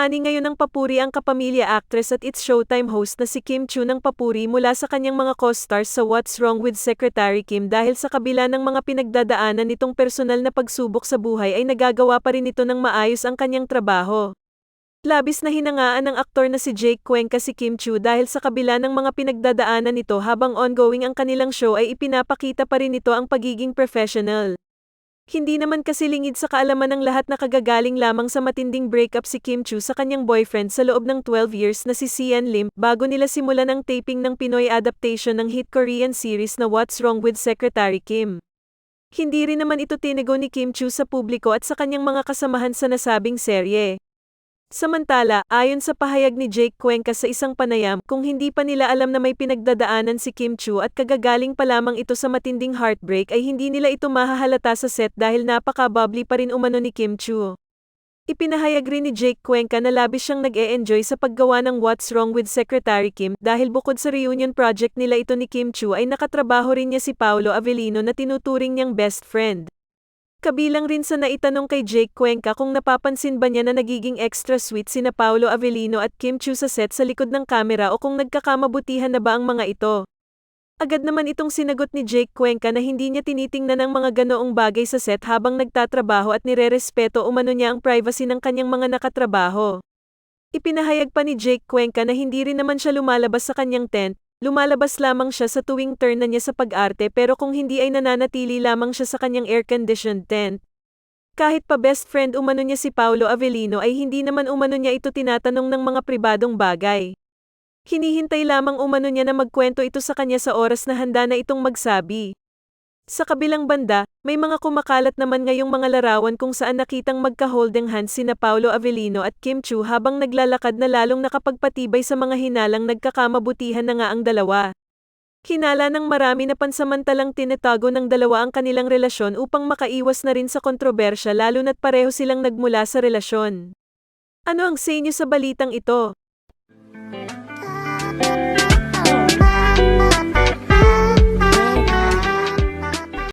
Ani ngayon ng papuri ang kapamilya actress at It's Showtime host na si Kim Chu ng papuri mula sa kanyang mga co-stars sa What's Wrong with Secretary Kim dahil sa kabila ng mga pinagdadaanan nitong personal na pagsubok sa buhay ay nagagawa pa rin ito ng maayos ang kanyang trabaho. Labis na hinangaan ng aktor na si Jake Cuenca si Kim Chu dahil sa kabila ng mga pinagdadaanan nito habang ongoing ang kanilang show ay ipinapakita pa rin nito ang pagiging professional. Hindi naman kasi lingid sa kaalaman ng lahat na kagagaling lamang sa matinding breakup si Kim Chu sa kanyang boyfriend sa loob ng 12 years na si Sian Lim bago nila simulan ang taping ng Pinoy adaptation ng hit Korean series na What's Wrong with Secretary Kim. Hindi rin naman ito tinigo ni Kim Chu sa publiko at sa kanyang mga kasamahan sa nasabing serye. Samantala, ayon sa pahayag ni Jake Cuenca sa isang panayam, kung hindi pa nila alam na may pinagdadaanan si Kim Chu at kagagaling pa lamang ito sa matinding heartbreak ay hindi nila ito mahahalata sa set dahil napaka-bubbly pa rin umano ni Kim Chu. Ipinahayag rin ni Jake Cuenca na labis siyang nag-e-enjoy sa paggawa ng What's Wrong with Secretary Kim dahil bukod sa reunion project nila ito ni Kim Chu ay nakatrabaho rin niya si Paolo Avellino na tinuturing niyang best friend. Kabilang rin sa naitanong kay Jake Cuenca kung napapansin ba niya na nagiging extra sweet sina Paolo Avellino at Kim Chu sa set sa likod ng kamera o kung nagkakamabutihan na ba ang mga ito. Agad naman itong sinagot ni Jake Cuenca na hindi niya tinitingnan ang mga ganoong bagay sa set habang nagtatrabaho at nirerespeto umano niya ang privacy ng kanyang mga nakatrabaho. Ipinahayag pa ni Jake Cuenca na hindi rin naman siya lumalabas sa kanyang tent, Lumalabas lamang siya sa tuwing turn na niya sa pag-arte pero kung hindi ay nananatili lamang siya sa kanyang air-conditioned tent. Kahit pa best friend umano niya si Paolo Avellino ay hindi naman umano niya ito tinatanong ng mga pribadong bagay. Hinihintay lamang umano niya na magkwento ito sa kanya sa oras na handa na itong magsabi. Sa kabilang banda, may mga kumakalat naman ngayong mga larawan kung saan nakitang magka-holding hands sina Paolo Avellino at Kim Chu habang naglalakad na lalong nakapagpatibay sa mga hinalang nagkakamabutihan na nga ang dalawa. Hinala ng marami na pansamantalang tinatago ng dalawa ang kanilang relasyon upang makaiwas na rin sa kontrobersya lalo na't pareho silang nagmula sa relasyon. Ano ang sa inyo sa balitang ito?